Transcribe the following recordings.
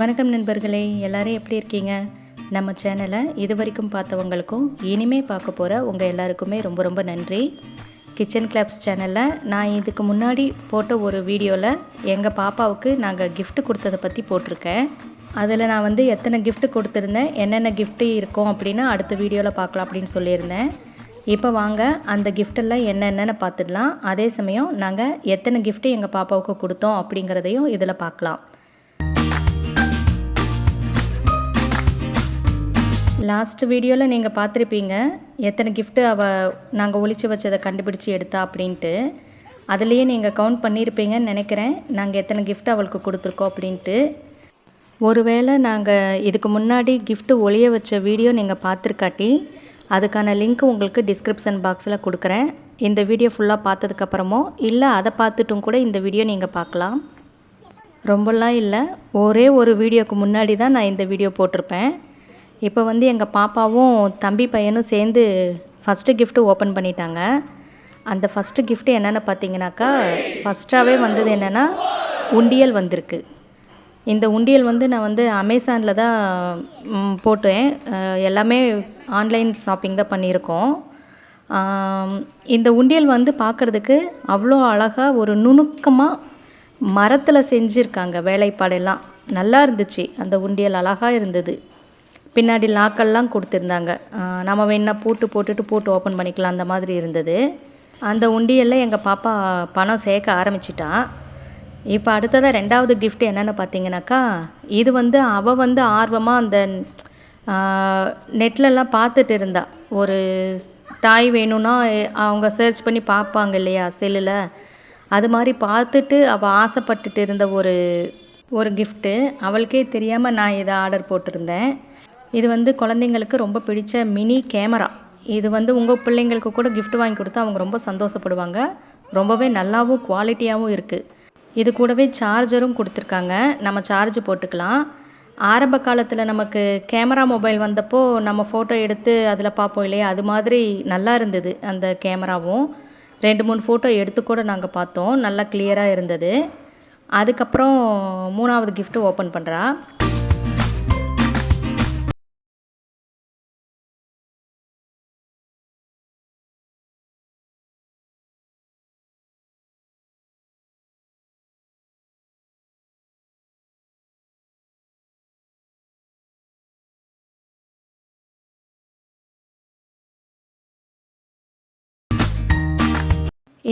வணக்கம் நண்பர்களே எல்லாரும் எப்படி இருக்கீங்க? நம்ம சேனலை இது வரைக்கும் பார்த்தவங்களுக்கும் இனிமே பார்க்க போகிற உங்கள் எல்லாருக்குமே ரொம்ப ரொம்ப நன்றி. கிச்சன் கிளப்ஸ் சேனலில் நான் இதுக்கு முன்னாடி போட்ட ஒரு வீடியோவில் எங்கள் பாப்பாவுக்கு நாங்கள் கிஃப்ட் கொடுத்ததை பற்றி போட்டிருக்கேன். அதில் நான் வந்து எத்தனை கிஃப்ட் கொடுத்துருந்தேன் என்னென்ன கிஃப்ட்டு இருக்கும் அப்படின்னு அடுத்த வீடியோவில் பார்க்கலாம் அப்படின்னு சொல்லியிருந்தேன். இப்போ வாங்க அந்த கிஃப்டெல்லாம் என்னென்னு பார்த்துடலாம். அதே சமயம் நாங்கள் எத்தனை கிஃப்ட்டு எங்கள் பாப்பாவுக்கு கொடுத்தோம் அப்படிங்கிறதையும் இதில் பார்க்கலாம். லாஸ்ட் வீடியோவில் நீங்கள் பார்த்துருப்பீங்க எத்தனை கிஃப்ட்டு அவள் நாங்கள் ஒழிச்சு வச்சதை கண்டுபிடிச்சி எடுத்தா அப்படின்ட்டு. அதுலேயே நீங்கள் கவுண்ட் பண்ணியிருப்பீங்கன்னு நினைக்கிறேன். நாங்கள் எத்தனை கிஃப்ட் அவளுக்கு கொடுத்துருக்கோம் அப்படின்ட்டு. ஒருவேளை நாங்கள் இதுக்கு முன்னாடி கிஃப்ட்டு ஒளிய வச்ச வீடியோ நீங்கள் பார்த்துருக்காட்டி அதுக்கான லிங்க் உங்களுக்கு டிஸ்கிரிப்ஷன் பாக்ஸில் கொடுக்குறேன். இந்த வீடியோ ஃபுல்லாக பார்த்ததுக்கப்புறமோ இல்லை அதை பார்த்துட்டும் கூட இந்த வீடியோ நீங்கள் பார்க்கலாம். ரொம்பலாம் இல்லை. ஒரே ஒரு வீடியோக்கு முன்னாடி தான் நான் இந்த வீடியோ போட்டிருப்பேன். இப்போ வந்து எங்கள் பாப்பாவும் தம்பி பையனும் சேர்ந்து ஃபஸ்ட்டு கிஃப்ட்டு ஓப்பன் பண்ணிட்டாங்க. அந்த ஃபஸ்ட்டு கிஃப்ட்டு என்னென்னு பார்த்தீங்கன்னாக்கா ஃபஸ்ட்டாகவே வந்தது என்னென்னா உண்டியல் வந்திருக்கு. இந்த உண்டியல் வந்து நான் வந்து அமேசானில் தான் போட்டேன். எல்லாமே ஆன்லைன் ஷாப்பிங் தான் பண்ணியிருக்கோம். இந்த உண்டியல் வந்து பார்க்குறதுக்கு அவ்வளோ அழகாக ஒரு நுணுக்கமாக மரத்தில் செஞ்சுருக்காங்க வேலைப்பாடெல்லாம். நல்லா இருந்துச்சு. அந்த உண்டியல் அழகாக இருந்தது. பின்னாடி லாக்கெல்லாம் கொடுத்துருந்தாங்க. நம்ம வேணா பூட்டு போட்டுட்டு பூட்டு ஓப்பன் பண்ணிக்கலாம் அந்த மாதிரி இருந்தது. அந்த உண்டியலில் எங்கள் பாப்பா பணம் சேர்க்க ஆரம்பிச்சிட்டான் இப்போ அடுத்ததாக ரெண்டாவது கிஃப்ட் என்னென்னு பார்த்தீங்கன்னாக்கா இது வந்து அவள் வந்து ஆர்வமாக அந்த நெட்லலாம் பார்த்துட்டு இருந்தா. ஒரு டாய் வேணும்னா அவங்க சர்ச் பண்ணி பார்ப்பாங்க இல்லையா செல்லில். அது மாதிரி பார்த்துட்டு அவள் ஆசைப்பட்டுட்டு இருந்த ஒரு ஒரு கிஃப்ட்டு அவளுக்கே தெரியாமல் நான் இதை ஆர்டர் போட்டிருந்தேன். இது வந்து குழந்தைங்களுக்கு ரொம்ப பிடிச்ச மினி கேமரா. இது வந்து உங்கள் பிள்ளைங்களுக்கு கூட கிஃப்ட் வாங்கி கொடுத்தா அவங்க ரொம்ப சந்தோஷப்படுவாங்க. ரொம்பவே நல்லாவும் குவாலிட்டியாகவும் இருக்குது இது கூடவே சார்ஜரும் கொடுத்துருக்காங்க. நம்ம சார்ஜ் போட்டுக்கலாம். ஆரம்ப காலத்தில் நமக்கு கேமரா மொபைல் வந்தப்போ நம்ம ஃபோட்டோ எடுத்து அதில் பார்ப்போம் இல்லையா? அது மாதிரி நல்லா இருந்தது அந்த கேமராவும். ரெண்டு மூணு ஃபோட்டோ எடுத்து கூட நாங்கள் பார்த்தோம். நல்லா கிளியராக இருந்தது. அதுக்கப்புறம் மூணாவது கிஃப்ட்டு ஓப்பன் பண்ணுறா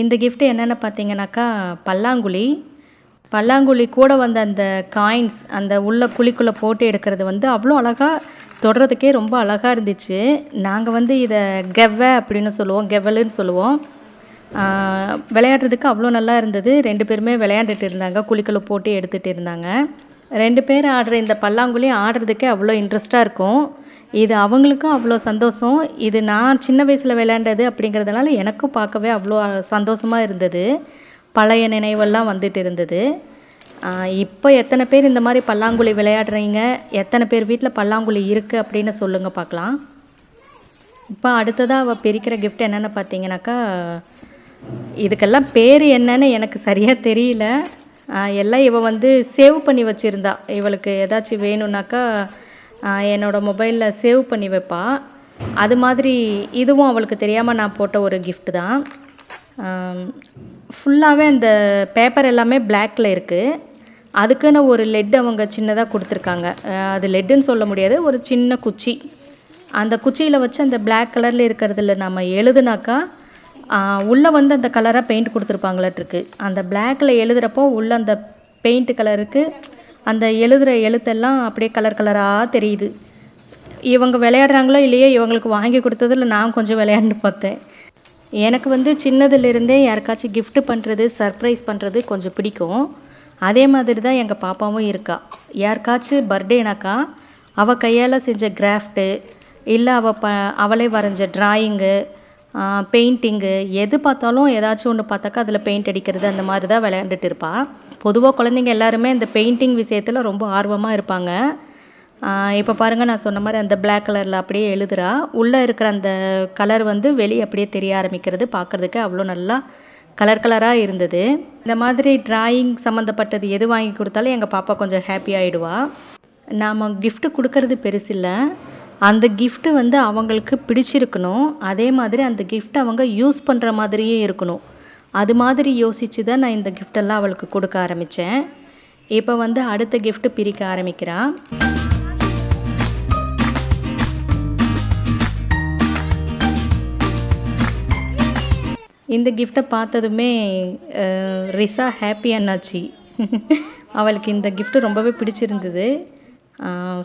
இந்த கிஃப்ட் என்னென்னு பார்த்தீங்கன்னாக்கா பல்லாங்குழி. பல்லாங்குழி கூட வந்த அந்த காயின்ஸ் அந்த உள்ள குழிக்குள்ளே போட்டு எடுக்கிறது வந்து அவ்வளோ அழகாக தொடுறதுக்கே ரொம்ப அழகாக இருந்துச்சு. நாங்கள் வந்து இதை கெவ்வை அப்படின்னு சொல்லுவோம் கெவலுன்னு சொல்லுவோம். விளையாடுறதுக்கு அவ்வளோ நல்லா இருந்தது. ரெண்டு பேருமே விளையாண்டுட்டு இருந்தாங்க குழிக்குள்ளே போட்டு எடுத்துகிட்டு இருந்தாங்க. ரெண்டு பேர் ஆடுற இந்த பல்லாங்குழி ஆடுறதுக்கே அவ்வளோ இன்ட்ரெஸ்ட்டாக இருக்கும். இது அவங்களுக்கும் அவ்வளோ சந்தோஷம். இது நான் சின்ன வயசில் விளையாண்டது அப்படிங்கிறதுனால எனக்கும் பார்க்கவே அவ்வளோ சந்தோஷமாக இருந்தது. பழைய நினைவெல்லாம் வந்துட்டு இருந்தது. இப்போ எத்தனை பேர் இந்த மாதிரி பல்லாங்குழி விளையாடுறீங்க? எத்தனை பேர் வீட்டில் பல்லாங்குழி இருக்குது அப்படின்னு சொல்லுங்கள் பார்க்கலாம். இப்போ அடுத்ததாக அவள் பிரிக்கிற கிஃப்ட் என்னென்னு பார்த்தீங்கன்னாக்கா இதுக்கெல்லாம் பேர் என்னன்னு எனக்கு சரியாக தெரியல. எல்லாம் இவள் வந்து சேவ் பண்ணி வச்சுருந்தா. இவளுக்கு ஏதாச்சும் வேணும்னாக்கா என்னோடய மொபைலில் சேவ் பண்ணி வைப்பா. அது மாதிரி இதுவும் அவளுக்கு தெரியாமல் நான் போட்ட ஒரு கிஃப்ட் தான். ஃபுல்லாகவே அந்த பேப்பர் எல்லாமே பிளாக்ல இருக்குது அதுக்குன்னு ஒரு லெட் அவங்க சின்னதாக கொடுத்துருக்காங்க. அது லெட்டுன்னு சொல்ல முடியாது ஒரு சின்ன குச்சி. அந்த குச்சியில் வச்சு அந்த பிளாக் கலரில் இருக்கிறதுல நம்ம எழுதுனாக்கா உள்ளே வந்து அந்த கலராக பெயிண்ட் கொடுத்துருப்பாங்களாட்டிருக்கு. அந்த பிளாக்ல எழுதுகிறப்போ உள்ள அந்த பெயிண்ட் கலருக்கு அந்த எழுதுகிற எழுத்தெல்லாம் அப்படியே கலர் கலராக தெரியுது. இவங்க விளையாடுறாங்களோ இல்லையோ இவங்களுக்கு வாங்கி கொடுத்ததில் நான் கொஞ்சம் விளையாண்டு பார்த்தேன். எனக்கு வந்து சின்னதுலேருந்தே யாருக்காச்சும் கிஃப்ட் பண்ணுறது சர்ப்ரைஸ் பண்ணுறது கொஞ்சம் பிடிக்கும். அதே மாதிரி தான் எங்கள் பாப்பாவும் இருக்கா. யாருக்காச்சும் பர்த்டேனாக்கா அவள் கையால் செஞ்ச கிராஃப்ட்டு இல்லை அவள் ப அவளே வரைஞ்ச ட்ராயிங்கு பெயிண்டிங்கு எது பார்த்தாலும் ஏதாச்சும் ஒன்று பார்த்தாக்கா அதில் பெயிண்ட் அடிக்கிறது அந்த மாதிரி தான் விளையாண்டுட்டு இருப்பாள் பொதுவாக குழந்தைங்க எல்லாருமே இந்த பெயிண்டிங் விஷயத்தில் ரொம்ப ஆர்வமாக இருப்பாங்க. இப்போ பாருங்கள் நான் சொன்ன மாதிரி அந்த பிளாக் கலரில் அப்படியே எழுதுறா. உள்ளே இருக்கிற அந்த கலர் வந்து வெளியே அப்படியே தெரிய ஆரம்பிக்கிறது பார்க்குறதுக்கு அவ்வளோ நல்லா கலர் கலராக இருந்தது. இந்த மாதிரி டிராயிங் சம்மந்தப்பட்டது எது வாங்கி கொடுத்தாலும் எங்கள் பாப்பா கொஞ்சம் ஹாப்பி ஆகிடுவா நாம் கிஃப்ட்டு கொடுக்கறது பெருசில்லை. அந்த கிஃப்ட்டு வந்து அவங்களுக்கு பிடிச்சிருக்கணும். அதே மாதிரி அந்த கிஃப்ட் அவங்க யூஸ் பண்ணுற மாதிரியே இருக்கணும். அது மாதிரி யோசித்து தான் நான் இந்த கிஃப்டெல்லாம் அவளுக்கு கொடுக்க ஆரம்பித்தேன் இப்போ வந்து அடுத்த கிஃப்ட்டு பிரிக்க ஆரம்பிக்கிறா. இந்த கிஃப்ட்டை பார்த்ததுமே ரிசா ஹாப்பி அண்ணாச்சி. அவளுக்கு இந்த கிஃப்ட்டு ரொம்பவே பிடிச்சிருந்தது.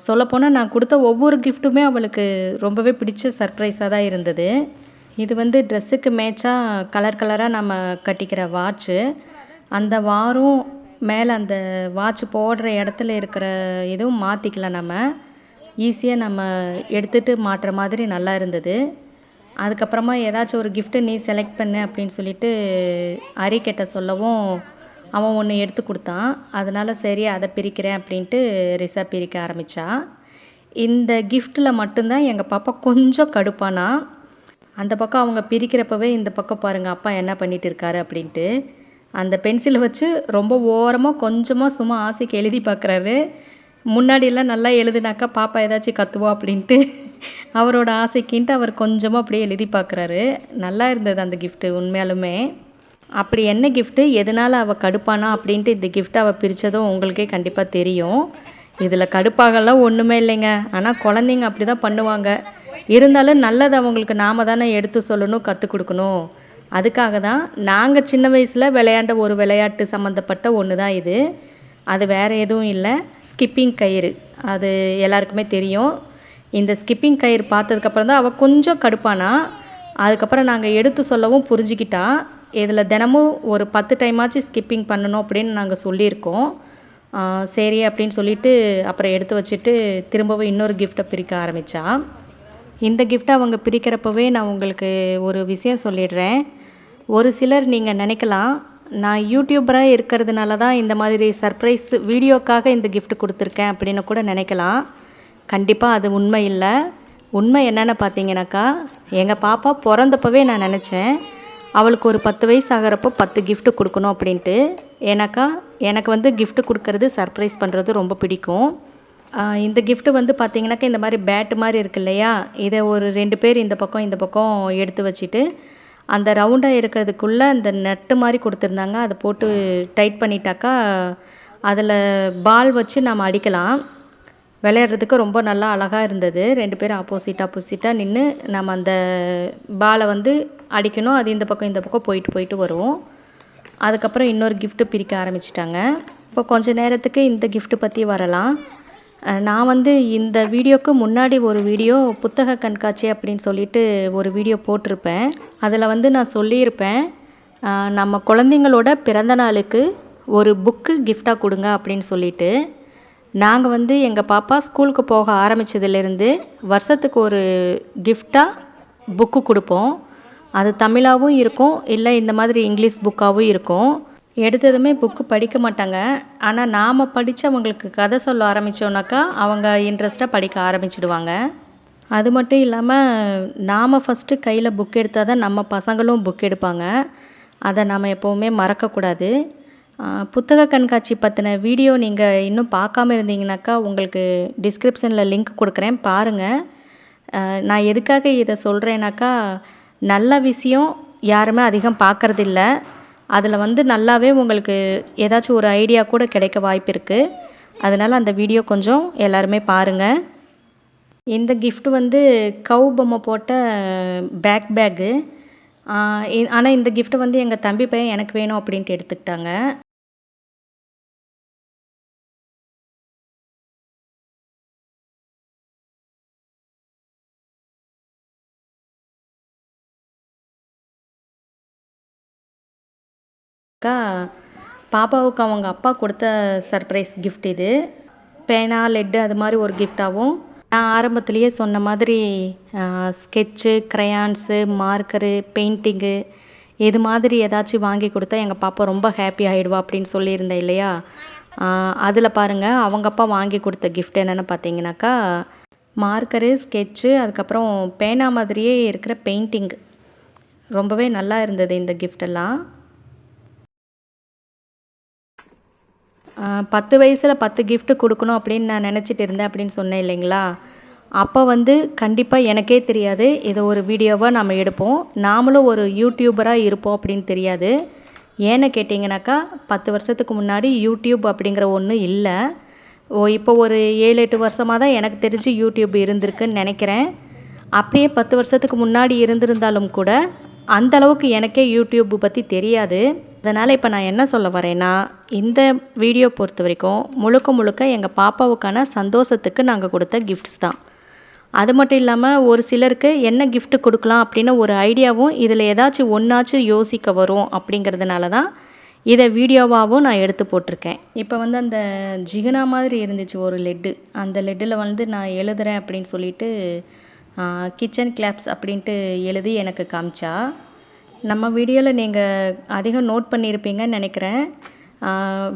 சொல்லப்போனால் நான் கொடுத்த ஒவ்வொரு கிஃப்ட்டுமே அவளுக்கு ரொம்பவே பிடிச்ச சர்ப்ரைஸாக தான் இருந்தது. இது வந்து ட்ரெஸ்ஸுக்கு மேட்சாக கலர் கலராக நம்ம கட்டிக்கிற வாட்ச்சு அந்த வாரும் மேலே அந்த வாட்ச் போடுற இடத்துல இருக்கிற இதுவும் மாற்றிக்கலாம் நம்ம ஈஸியாக நம்ம எடுத்துகிட்டு மாட்டுற மாதிரி நல்லா இருந்தது. அதுக்கப்புறமா ஏதாச்சும் ஒரு கிஃப்ட்டு நீ செலக்ட் பண்ணு அப்படின்னு சொல்லிட்டு ஹரிக்கிட்ட சொல்லவும் அவன் ஒன்று எடுத்து கொடுத்தான். அதனால் சரி அதை பிரிக்கிறேன் அப்படின்ட்டு ரிசா பிரிக்க ஆரம்பித்தா இந்த கிஃப்ட்டில் மட்டும்தான் எங்கள் பாப்பா கொஞ்சம் கடுப்பானா. அந்த பக்கம் அவங்க பிரிக்கிறப்பவே இந்த பக்கம் பாருங்கள் அப்பா என்ன பண்ணிட்டு இருக்காரு அப்படின்ட்டு. அந்த பென்சிலை வச்சு ரொம்ப ஓரமாக கொஞ்சமாக சும்மா ஆசைக்கு எழுதி பார்க்குறாரு முன்னாடியெல்லாம் நல்லா எழுதுனாக்கா பாப்பா ஏதாச்சும் கத்துவா அப்படின்ட்டு அவரோட ஆசைக்கின்ட்டு அவர் கொஞ்சமாக அப்படியே எழுதி பார்க்குறாரு நல்லா இருந்தது அந்த கிஃப்ட்டு உண்மையாலுமே. அப்படி என்ன கிஃப்ட்டு எதனால் அவள் கடுப்பானா அப்படின்ட்டு இந்த கிஃப்ட் அவள் பிரித்ததும் உங்களுக்கே கண்டிப்பாக தெரியும். இதில் கடுப்பாகலாம் ஒன்றுமே இல்லைங்க. ஆனால் குழந்தைங்க அப்படி தான் பண்ணுவாங்க. இருந்தாலும் நல்லது அவங்களுக்கு நாம தானே எடுத்து சொல்லணும் கற்றுக் கொடுக்கணும். அதுக்காக தான் நாங்கள் சின்ன வயசில் விளையாண்ட ஒரு விளையாட்டு சம்மந்தப்பட்ட ஒன்று தான் இது. அது வேறு எதுவும் இல்லை. ஸ்கிப்பிங் கயிறு. அது எல்லாருக்குமே தெரியும். இந்த ஸ்கிப்பிங் கயிறு பார்த்ததுக்கப்புறம் தான் அவள் கொஞ்சம் கடுப்பானா. அதுக்கப்புறம் நாங்கள் எடுத்து சொல்லவும் புரிஞ்சுக்கிட்டா. இதில் தினமும் ஒரு பத்து டைமாச்சும் ஸ்கிப்பிங் பண்ணணும் அப்படின்னு நாங்கள் சொல்லியிருக்கோம். சரி அப்படின்னு சொல்லிட்டு அப்புறம் எடுத்து வச்சுட்டு திரும்பவும் இன்னொரு கிஃப்ட்டை பிரிக்க ஆரம்பித்தா இந்த கிஃப்ட்டை அவங்க பிரிக்கிறப்பவே நான் உங்களுக்கு ஒரு விஷயம் சொல்லிடுறேன். ஒரு சிலர் நீங்கள் நினைக்கலாம் நான் யூடியூபராக இருக்கிறதுனால தான் இந்த மாதிரி சர்ப்ரைஸ் வீடியோக்காக இந்த கிஃப்ட் கொடுத்துருக்கேன் அப்படின்னு கூட நினைக்கலாம். கண்டிப்பாக அது உண்மை இல்லை. உண்மை என்னென்னு பார்த்தீங்கன்னாக்கா எங்கள் பாப்பா பிறந்தப்பவே நான் நினச்சேன். அவளுக்கு ஒரு பத்து வயசு ஆகிறப்போ பத்து கிஃப்ட்டு கொடுக்கணும் அப்படின்ட்டு. ஏன்னாக்கா எனக்கு வந்து கிஃப்ட்டு கொடுக்கறது சர்ப்ரைஸ் பண்ணுறது ரொம்ப பிடிக்கும். இந்த கிஃப்ட்டு வந்து பார்த்திங்கனாக்கா இந்த மாதிரி பேட்டு மாதிரி இருக்கு இல்லையா? இதை ஒரு ரெண்டு பேர் இந்த பக்கம் இந்த பக்கம் எடுத்து வச்சுட்டு அந்த ரவுண்டாக இருக்கிறதுக்குள்ளே அந்த நட்டு மாதிரி கொடுத்துருந்தாங்க. அதை போட்டு டைட் பண்ணிட்டாக்கா அதில் பால் வச்சு நம்ம அடிக்கலாம். விளையாடுறதுக்கு ரொம்ப நல்லா அழகாக இருந்தது. ரெண்டு பேரும் ஆப்போசிட் ஆப்போசிட்டாக நின்று நம்ம அந்த பாலை வந்து அடிக்கணும். அது இந்த பக்கம் இந்த பக்கம் போயிட்டு போயிட்டு வரும். அதுக்கப்புறம் இன்னொரு கிஃப்ட்டு பிரிக்க ஆரம்பிச்சிட்டாங்க. இப்போ கொஞ்ச நேரத்துக்கு இந்த கிஃப்ட்டு பற்றி வரலாம். நான் வந்து இந்த வீடியோக்கு முன்னாடி ஒரு வீடியோ புத்தக கண்காட்சி அப்படின்னு சொல்லிட்டு ஒரு வீடியோ போட்டிருப்பேன். அதில் வந்து நான் சொல்லியிருப்பேன் நம்ம குழந்தைங்களோட பிறந்த நாளுக்கு ஒரு புக்கு கிஃப்டாக கொடுங்க அப்படின்னு சொல்லிட்டு. நாங்கள் வந்து எங்கள் பாப்பா ஸ்கூலுக்கு போக ஆரம்பித்ததுலேருந்து வருஷத்துக்கு ஒரு கிஃப்டாக புக்கு கொடுப்போம். அது தமிழாகவும் இருக்கும் இல்லை இந்த மாதிரி இங்கிலீஷ் புக்காகவும் இருக்கும். எடுத்ததுமே புக்கு படிக்க மாட்டாங்க. ஆனால் நாம் படித்து அவங்களுக்கு கதை சொல்ல ஆரம்பித்தோன்னாக்கா அவங்க இன்ட்ரெஸ்ட்டாக படிக்க ஆரம்பிச்சிடுவாங்க. அது மட்டும் இல்லாமல் நாம் ஃபஸ்ட்டு கையில் புக் எடுத்தால் தான் நம்ம பசங்களும் புக் எடுப்பாங்க. அதை நாம் எப்போவுமே மறக்கக்கூடாது. புத்தக கண்காட்சி பற்றின வீடியோ நீங்கள் இன்னும் பார்க்காம இருந்தீங்கன்னாக்கா உங்களுக்கு டிஸ்கிரிப்ஷனில் லிங்க் கொடுக்குறேன். பாருங்கள் நான் எதுக்காக இதை சொல்கிறேனாக்கா நல்ல விஷயம் யாருமே அதிகம் பார்க்குறதில்ல. அதில் வந்து நல்லாவே உங்களுக்கு ஏதாச்சும் ஒரு ஐடியா கூட கிடைக்க வாய்ப்பு இருக்குது அதனால் அந்த வீடியோ கொஞ்சம் எல்லாருமே பாருங்கள் இந்த கிஃப்ட் வந்து கவு பொம்மை போட்ட பேக் பேக்கு ஆனால் இந்த கிஃப்ட்டை வந்து எங்கள் தம்பி பையன் எனக்கு வேணும் அப்படின்ட்டு எடுத்துக்கிட்டாங்க. பாப்பாவுக்கு அவங்க அப்பா கொடுத்த சர்ப்ரைஸ் கிஃப்ட் இது. பேனா லெட்டு அது மாதிரி ஒரு கிஃப்டாகவும் நான் ஆரம்பத்துலேயே சொன்ன மாதிரி ஸ்கெட்சு க்ரையான்ஸு மார்க்கரு பெயிண்டிங்கு இது மாதிரி ஏதாச்சும் வாங்கி கொடுத்தா எங்கள் பாப்பா ரொம்ப ஹாப்பி ஆகிடுவா அப்படின்னு சொல்லியிருந்தேன் இல்லையா? அதில் பாருங்கள் அவங்க அப்பா வாங்கி கொடுத்த கிஃப்ட் என்னென்னு பார்த்தீங்கன்னாக்கா மார்க்கரு ஸ்கெட்சு அதுக்கப்புறம் பேனா மாதிரியே இருக்கிற பெயிண்டிங் ரொம்பவே நல்லா இருந்தது இந்த கிஃப்டெல்லாம் பத்து வயசில் பத்து கிஃப்ட்டு கொடுக்கணும் அப்படின்னு நான் நினச்சிட்டு இருந்தேன் அப்படின்னு சொன்னேன் இல்லைங்களா? அப்போ வந்து கண்டிப்பாக எனக்கே தெரியாது. இதை ஒரு வீடியோவாக நம்ம எடுப்போம். நாமளும் ஒரு யூடியூபராக இருப்போம் அப்படின்னு தெரியாது. ஏன்னு கேட்டிங்கனாக்கா பத்து வருஷத்துக்கு முன்னாடி யூடியூப் அப்படிங்கிற ஒன்று இல்லை. ஓ இப்போ ஒரு ஏழு எட்டு வருஷமாக தான் எனக்கு தெரிஞ்சு யூடியூப் இருந்திருக்குன்னு நினைக்கிறேன். அப்படியே பத்து வருஷத்துக்கு முன்னாடி இருந்திருந்தாலும் கூட அந்தளவுக்கு எனக்கே யூடியூப் பற்றி தெரியாது. அதனால் இப்போ நான் என்ன சொல்ல வரேன்னா இந்த வீடியோ பொறுத்த வரைக்கும் முழுக்க முழுக்க எங்கள் பாப்பாவுக்கான சந்தோஷத்துக்கு நாங்கள் கொடுத்த கிஃப்ட்ஸ் தான். அது மட்டும் இல்லாமல் ஒரு சிலருக்கு என்ன கிஃப்ட் கொடுக்கலாம் அப்படின்னு ஒரு ஐடியாவும் இதில் ஏதாச்சும் ஒன்றாச்சும் யோசிக்க வரும் அப்படிங்கிறதுனால தான் இதை வீடியோவாகவும் நான் எடுத்து போட்டிருக்கேன். இப்போ வந்து அந்த ஜிகனா மாதிரி இருந்துச்சு ஒரு லெட்டு அந்த லெட்டில் வந்து நான் எழுதுகிறேன் அப்படின்னு சொல்லிட்டு கிச்சன் கிளாப்ஸ் அப்படின்ட்டு எழுதி எனக்கு காமிச்சா. நம்ம வீடியோவில் நீங்கள் அதிகம் நோட் பண்ணியிருப்பீங்கன்னு நினைக்கிறேன்.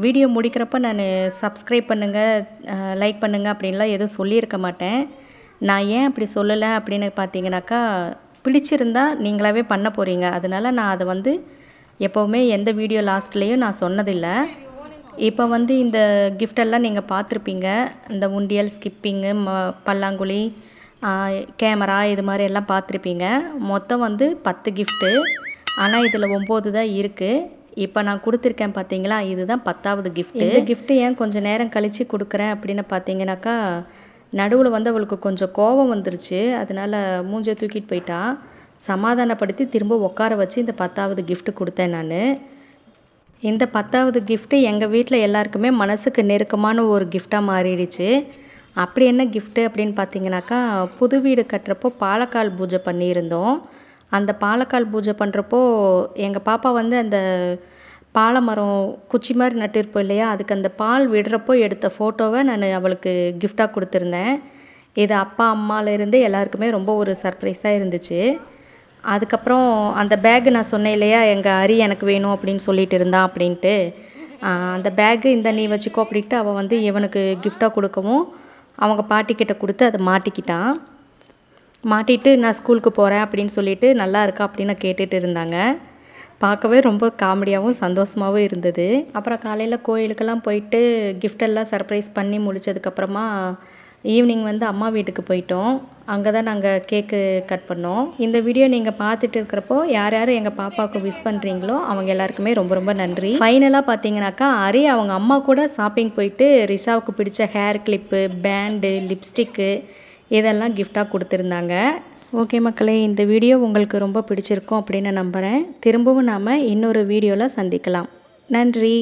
வீடியோ முடிக்கிறப்ப நான் சப்ஸ்கிரைப் பண்ணுங்கள் லைக் பண்ணுங்கள் அப்படின்லாம் எதுவும் சொல்லியிருக்க மாட்டேன். நான் ஏன் அப்படி சொல்லலை அப்படின்னு பார்த்தீங்கன்னாக்கா பிடிச்சிருந்தா நீங்களாவே பண்ண போகிறீங்க அதனால நான் அதை வந்து எப்போவுமே எந்த வீடியோ லாஸ்ட்லேயும் நான் சொன்னதில்லை. இப்போ வந்து இந்த கிஃப்டெல்லாம் நீங்கள் பார்த்துருப்பீங்க. இந்த உண்டியல் ஸ்கிப்பிங்கு ம பல்லாங்குழி கேமரா இது மாதிரி எல்லாம் பார்த்துருப்பீங்க. மொத்தம் வந்து பத்து கிஃப்ட்டு ஆனால் இதில் ஒம்பது தான் இருக்குது இப்போ நான் கொடுத்துருக்கேன் பார்த்தீங்களா இதுதான் பத்தாவது கிஃப்ட்டு இந்த கிஃப்ட்டு ஏன் கொஞ்சம் நேரம் கழித்து கொடுக்குறேன் அப்படின்னு பார்த்தீங்கன்னாக்கா நடுவில் வந்து அவளுக்கு கொஞ்சம் கோபம் வந்துருச்சு. அதனால மூஞ்சை தூக்கிட்டு போயிட்டா. சமாதானப்படுத்தி திரும்ப உட்கார வச்சு இந்த பத்தாவது கிஃப்ட் கொடுத்தேன் நான். இந்த பத்தாவது கிஃப்ட்டு எங்கள் வீட்டில் எல்லாருக்குமே மனசுக்கு நெருக்கமான ஒரு கிஃப்டாக மாறிடுச்சு. அப்படி என்ன கிஃப்ட்டு அப்படின்னு பார்த்தீங்கன்னாக்கா புது வீடு கட்டுறப்போ பாலக்கால் பூஜை பண்ணியிருந்தோம். அந்த பாலக்கால் பூஜை பண்ணுறப்போ எங்கள் பாப்பா வந்து அந்த பாலமரம் குச்சி மாதிரி நட்டிருப்போம் இல்லையா அதுக்கு அந்த பால் விடுறப்போ எடுத்த ஃபோட்டோவை நான் அவளுக்கு கிஃப்டாக கொடுத்துருந்தேன். இது அப்பா அம்மாலேருந்து எல்லாருக்குமே ரொம்ப ஒரு சர்ப்ரைஸாக இருந்துச்சு. அதுக்கப்புறம் அந்த பேக் நான் சொன்னேன் இல்லையா எங்கள் அரி எனக்கு வேணும் அப்படின்னு சொல்லிட்டு இருந்தான் அப்படின்ட்டு. அந்த பேக்கு இந்த நீ வச்சுக்கோ அப்படின்ட்டு அவள் வந்து இவனுக்கு கிஃப்டாக கொடுக்கவும் அவங்க பாட்டிக்கிட்ட கொடுத்து அதை மாட்டிக்கிட்டான். மாட்டிட்டு நான் ஸ்கூலுக்கு போகிறேன் அப்படின்னு சொல்லிட்டு நல்லா இருக்கா அப்படின்னு கேட்டுட்டு இருந்தாங்க. பார்க்கவே ரொம்ப காமெடியாகவும் சந்தோஷமாகவும் இருந்தது. அப்புறம் காலையில் கோயிலுக்கெல்லாம் போயிட்டு கிஃப்டெல்லாம் சர்ப்ரைஸ் பண்ணி முடித்ததுக்கப்புறமா ஈவினிங் வந்து அம்மா வீட்டுக்கு போயிட்டோம். அங்கே தான் நாங்கள் கேக்கு கட் பண்ணோம். இந்த வீடியோ நீங்கள் பார்த்துட்டு இருக்கிறப்போ யார் யார் எங்கள் பாப்பாவுக்கு விஷ் பண்ணுறீங்களோ அவங்க எல்லாருக்குமே ரொம்ப ரொம்ப நன்றி. ஃபைனலாக பார்த்தீங்கன்னாக்கா அரி அவங்க அம்மா கூட ஷாப்பிங் போயிட்டு ரிஷாவுக்கு பிடிச்ச ஹேர் கிளிப்பு பேண்டு லிப்ஸ்டிக்கு இதெல்லாம் கிஃப்டாக கொடுத்துருந்தாங்க. ஓகே மக்களே இந்த வீடியோ உங்களுக்கு ரொம்ப பிடிச்சிருக்கும் அப்படின்னு நம்புகிறேன் திரும்பவும் நாம் இன்னொரு வீடியோவில் சந்திக்கலாம். நன்றி.